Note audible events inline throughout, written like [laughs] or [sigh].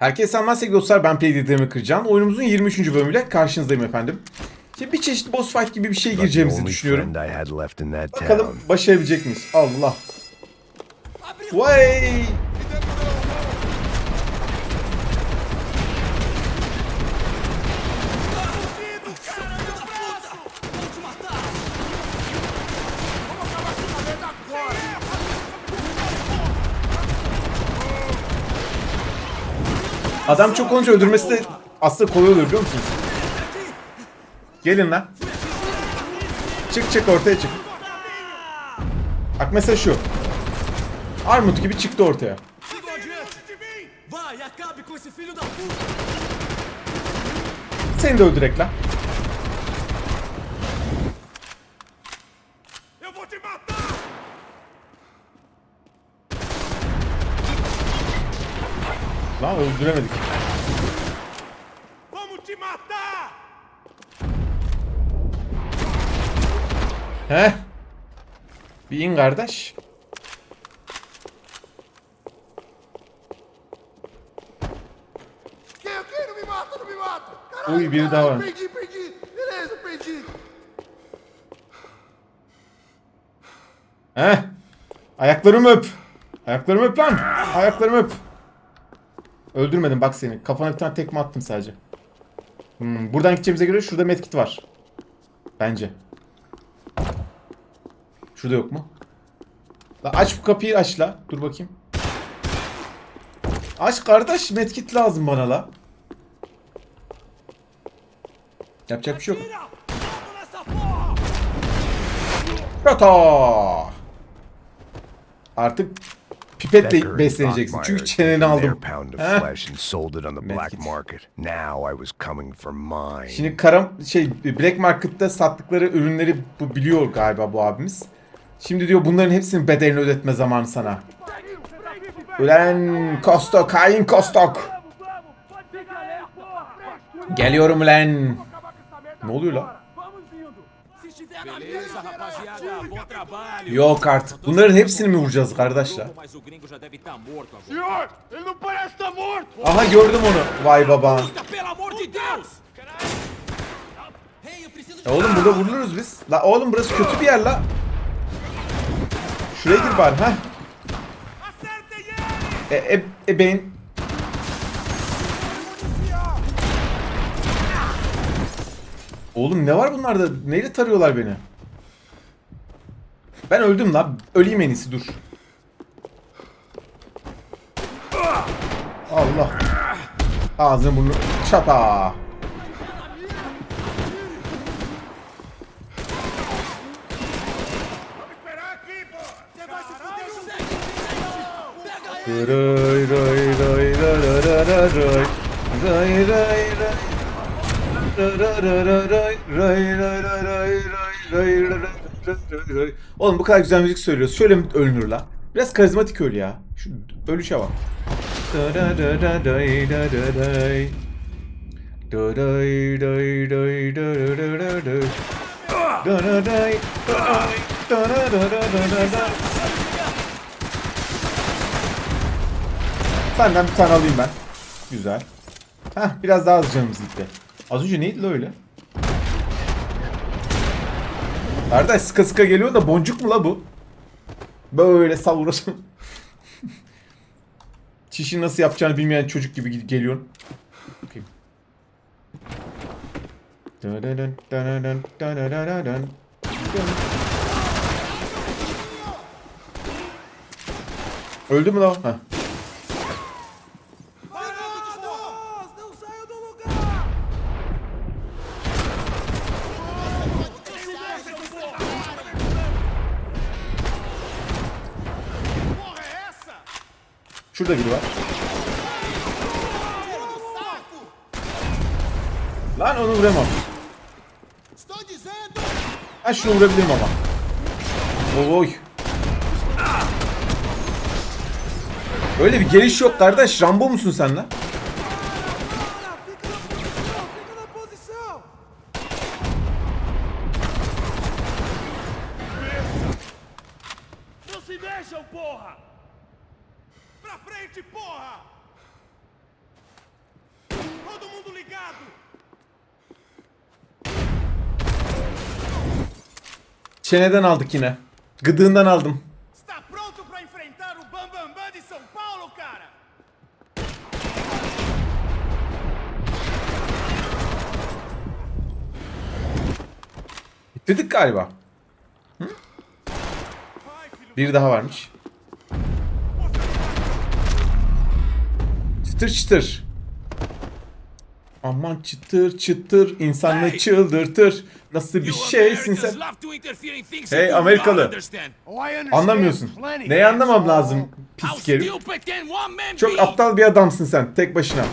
Herkese selamlar sevgili dostlar ben Playdead'lerimi kıracağım. Oyunumuzun 23. bölümüyle karşınızdayım efendim. Şimdi bir çeşit boss fight gibi bir şey gireceğimizi düşünüyorum. Bakalım başarabilecek miyiz? Allah. Vay! Adam çok olunca öldürmesi de aslında kolay oluyor biliyor musunuz? Gelin lan. Çık çık ortaya çık. Bak mesela şu. Armut gibi çıktı ortaya. Seni de öldürek lan. Lan öldüremedik. Vamos te matar! He? Bir in kardeş. Ui, biri daha var. perdi, perdi! Beleza, perdi! He? Ayaklarımı öp. Ayaklarımı öp lan. Ayaklarımı öp. Öldürmedim bak seni. Kafana bir tane tekme attım sadece. Hmm, buradan gideceğimize göre şurada medkit var. Bence. Şurada yok mu? La aç bu kapıyı aç la. Dur bakayım. Aç kardeş medkit lazım bana la. Yapacak bir şey yok. Kata. Artık Pipetle besleneceksin. Çünkü çeneni aldım. Şimdi karam şey Black Market'ta sattıkları ürünleri bu biliyor galiba bu abimiz. Şimdi diyor bunların hepsinin bedelini ödetme zamanı sana. Ulan Kostok, hain Kostok. Geliyorum ulan. Ne oluyor la? Beleza, rapaziada, bom trabalho! Yok artık. Bunların hepsini mi vuracağız kardeşler? Senhor, ele não parece estar morto! Aha gördüm onu. Vay baba. Pelo amor de Deus! Ya oğlum burada vuruluruz biz. La oğlum burası kötü bir yer la. Şuraya gir bari ha. E, e, e beyin. Oğlum ne var bunlarda? Neyle tarıyorlar beni? Ben öldüm lan. Öleyim en iyisi dur. Allah. Ağzını bunu çata. Ray ray ray ray ray ray ray. Ray ray ray. Oğlum bu kadar güzel müzik söylüyoruz. Şöyle mi ölünür la? Biraz karizmatik öl ya. Şu ölüşe bak. Senden bir tane alayım ben. Güzel. Heh, biraz daha az canımız gitti. Az önce neydi la öyle? Kardeş sıka sıka geliyor da boncuk mu la bu? Böyle savrasın. [laughs] Çişi nasıl yapacağını bilmeyen çocuk gibi gel- geliyorsun. Bakayım. Öldü mü la? Heh. Şurada biri var. Lan onu vuramam. Ben şunu vurabilirim ama. Oy. Öyle bir geliş yok kardeş. Rambo musun sen lan? Çeneden aldık yine. Gıdığından aldım. Bitirdik galiba. Hı? Bir daha varmış. Çıtır çıtır. Aman çıtır çıtır insanı çıldırtır. Nasıl bir şeysin sen? Hey Amerikalı. Anlamıyorsun. Neyi anlamam lazım pis herif? Çok aptal bir adamsın sen tek başına.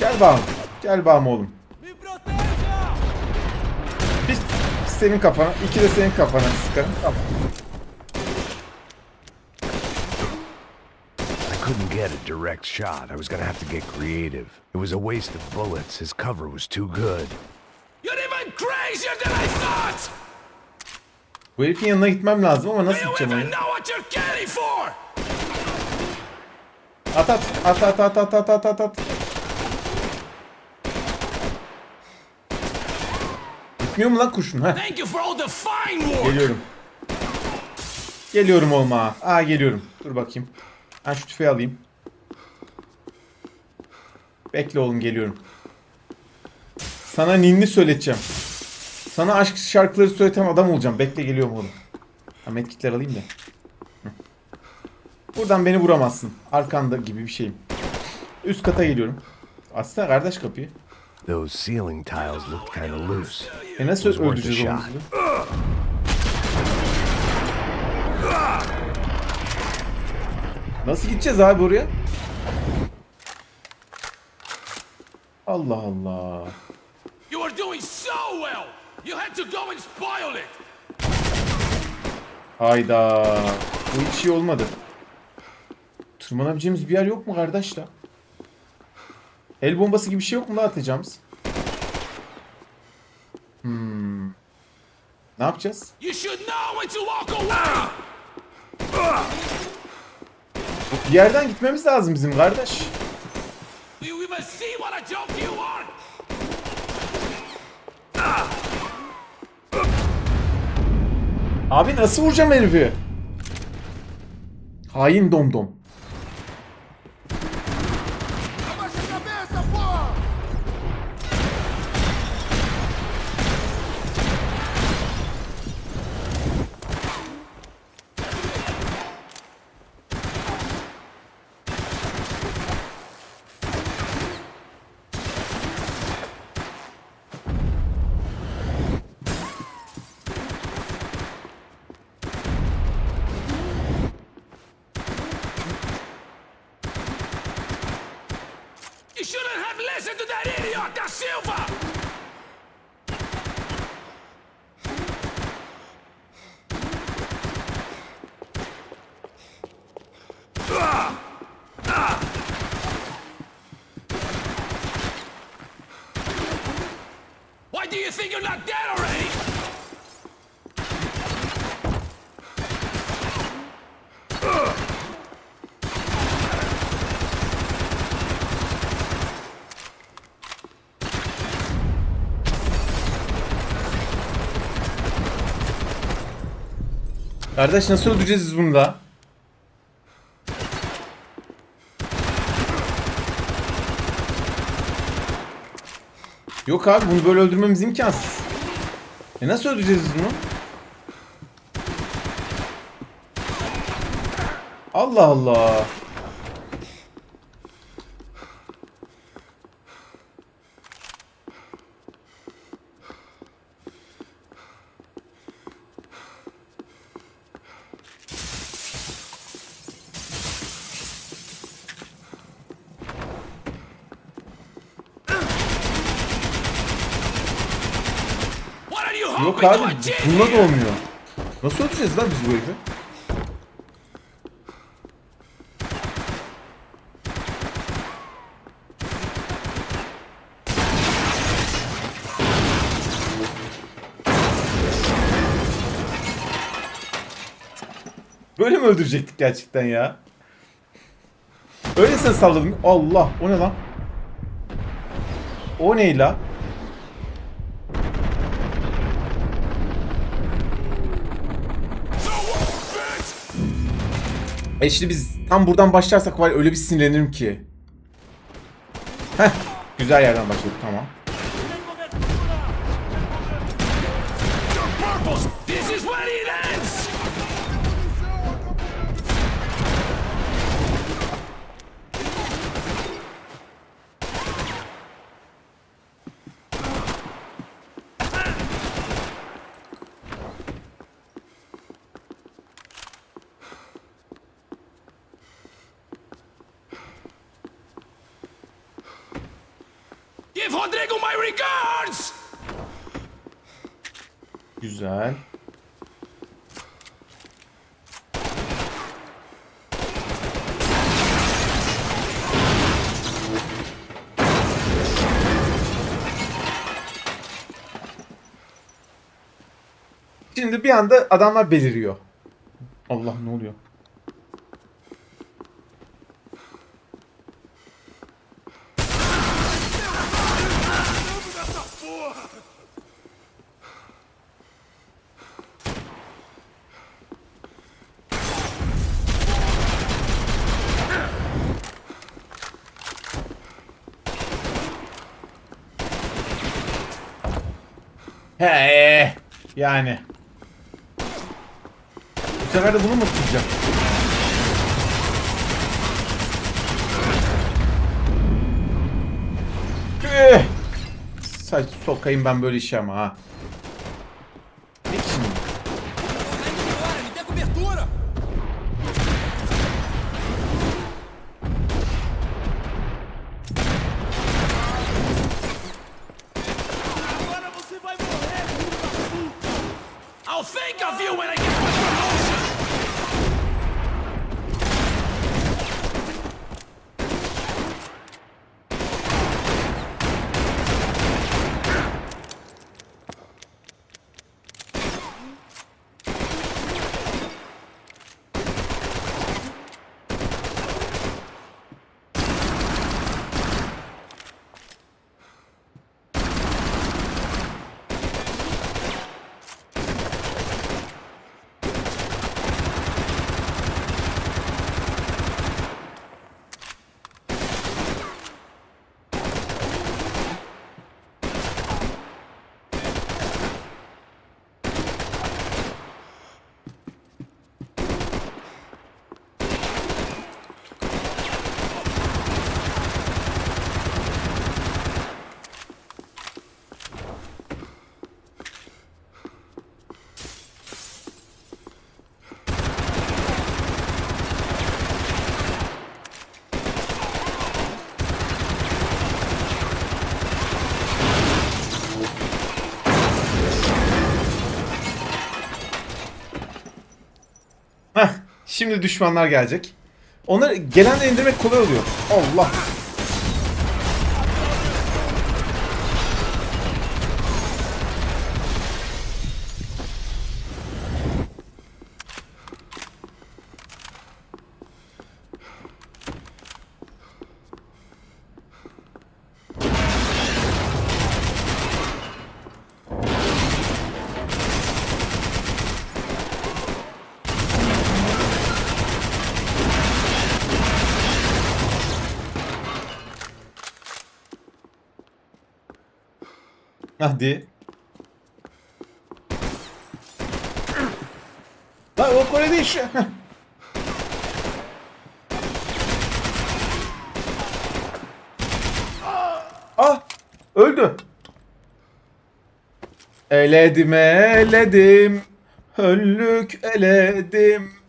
Gel bağım. Gel bağım oğlum. Bir senin kafana, iki de senin kafana sıkarım. Tamam. Couldn't get a direct shot. I was gonna have to get creative. It was a waste of bullets. His cover was too good. You're even crazier than I thought! Bu herifin yanına gitmem lazım ama nasıl gideceğim onu? know what you're getting for? At at at at at at at at at at. Gitmiyor mu lan kurşun? Ha? Thank you for all the fine work! Geliyorum. Geliyorum olma. Aa geliyorum. Dur bakayım. Ben şu tüfeği alayım. Bekle oğlum geliyorum. Sana ninni söyleteceğim. Sana aşk şarkıları söyleten adam olacağım. Bekle geliyorum oğlum. Ha medkitler alayım da. Buradan beni vuramazsın. Arkanda gibi bir şeyim. Üst kata geliyorum. Açsana kardeş kapıyı. Those ceiling tiles looked kind of loose. E nasıl öldüreceğiz onu? Nasıl gideceğiz abi oraya? Allah Allah. You were doing so well! You had to go and spoil it! Hayda. Bu hiç iyi olmadı. Tırmanabileceğimiz bir yer yok mu kardeş la? El bombası gibi bir şey yok mu la atacağımız? Hmm. Ne yapacağız? You should know when to walk away! Bir yerden gitmemiz lazım bizim kardeş. Abi nasıl vuracağım herifi? Hain domdom. Think you're not dead already? Kardeş nasıl öldüreceğiz biz bunu da? Yok abi bunu böyle öldürmemiz imkansız. E nasıl öldüreceğiz bunu? Allah Allah. Yok abi bununla da olmuyor. Nasıl öldüreceğiz lan biz bu herifi? Böyle mi öldürecektik gerçekten ya? Öylesine salladım. Allah o ne lan? O ne la? E şimdi biz tam buradan başlarsak var ya, öyle bir sinirlenirim ki. Heh. Güzel yerden başladık tamam. Rodrigo my regards! Güzel. Şimdi bir anda adamlar beliriyor. Allah ne oluyor? Yani. Bu sefer de bunu mu tutacağım? Eh! Saç sokayım ben böyle işe ama ha. Ne şimdi? Me dê cobertura! Agora você vai morrer, I'll think of you when I get my promotion! Heh, şimdi düşmanlar gelecek. Onları gelenleri indirmek kolay oluyor. Allah. Hadi. Lan o Kore'de iş. [laughs] Heh. ah! Öldü. Eledim eledim. Höllük eledim.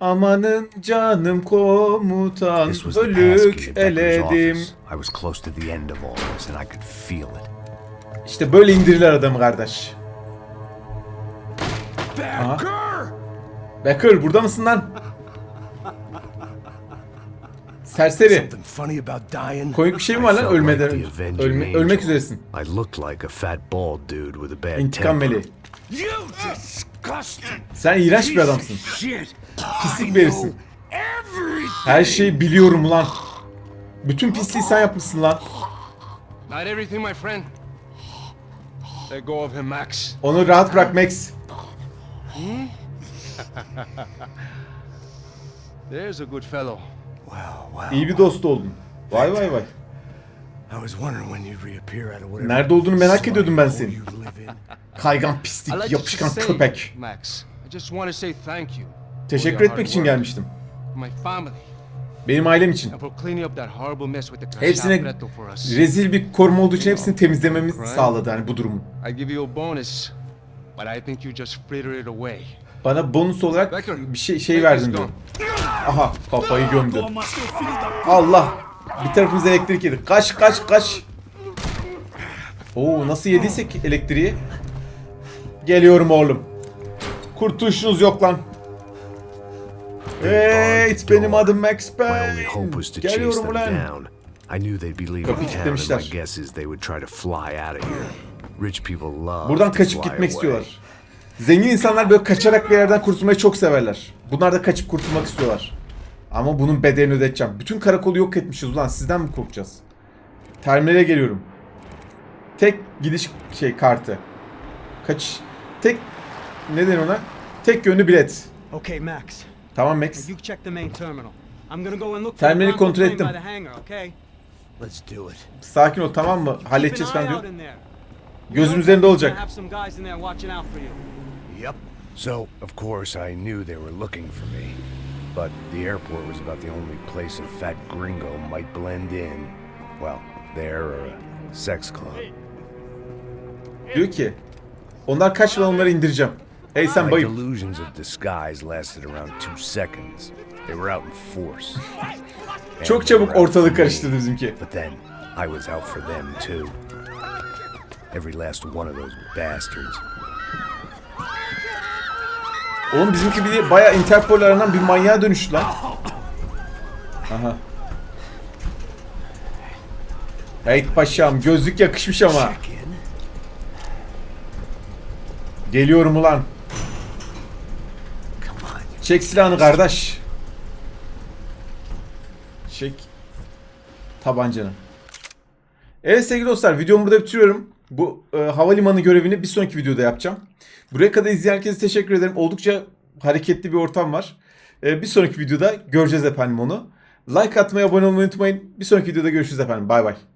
Amanın canım komutan. This was the passgate Ölük eledim. office. I was close to the end of all this, and I could feel it. İşte böyle indirirler adamı kardeş. Becker! Becker burada mısın lan? Serseri. Something funny about dying? Komik bir şey mi var lan ölmeden? Ölme, ölmek üzeresin. I looked like a fat bald dude with a bad İntikam temper. meleği. You disgusting Sen iğrenç bir adamsın. shit! Pislik bir herifsin. Everything! Her şeyi biliyorum lan. Bütün pisliği sen yapmışsın lan. Not everything, my friend. Let go of him, Max. Onu rahat bırak Max. [laughs] There's a good fellow. Well, well. İyi bir dost oldun. Vay vay vay. Nerede olduğunu merak ediyordum ben senin. Kaygan pislik, yapışkan köpek. Max, I just want to say thank you. Teşekkür etmek için gelmiştim. My family. Benim ailem için. Hepsine Crashapretto for us. rezil bir koruma olduğu için hepsini temizlememiz sağladı hani bu durumu. I give you a bonus, but I think you just frittered it away. Bana bonus olarak bir şey şey verdin diyor. Aha kafayı gömdü. Allah. Bir tarafımız elektrik yedi. Kaç kaç kaç. Oo nasıl yediysek elektriği. Geliyorum oğlum. Kurtuluşunuz yok lan. Hey, benim adım Max Payne. Geliyorum ulan. I knew they'd be leaving town, and my guess is they would try to fly out of here. Rich people love Buradan kaçıp gitmek istiyorlar. Zengin insanlar böyle kaçarak bir yerden kurtulmayı çok severler. Bunlar da kaçıp kurtulmak istiyorlar. Ama bunun bedelini ödeteceğim. Bütün karakolu yok etmişiz ulan sizden mi korkacağız? Terminale geliyorum. Tek gidiş şey kartı. Kaç tek ne denir ona? Tek yönlü bilet. Okay, Max. Tamam Max. You check the main terminal. I'm gonna go and look for Terminali kontrol ettim. Let's do it. Sakin ol tamam mı? Halledeceğiz eye diyor. Gözüm üzerinde olacak. Yep. So, of course, I knew they were looking for me. But the airport was about the only place a fat gringo might blend in. Well, there or a sex club. Diyor ki onlar kaçmadan onları indireceğim. Hey sen My bayım. delusions of disguise lasted around two seconds. They were out in force. [laughs] Çok çabuk me. karıştırdı bizimki. But then, I was out for them too. Every last one of those bastards. Oğlum bizimki bir de bayağı Interpol aranan bir manyağa dönüştü lan. Aha. Hey paşam gözlük yakışmış ama. Geliyorum ulan. Çek silahını kardeş. Çek tabancanı. Evet sevgili dostlar videomu burada bitiriyorum. Bu e, havalimanı görevini bir sonraki videoda yapacağım. Buraya kadar izleyen herkese teşekkür ederim. Oldukça hareketli bir ortam var. E, bir sonraki videoda göreceğiz efendim onu. Like atmayı, abone olmayı unutmayın. Bir sonraki videoda görüşürüz efendim. Bay bay.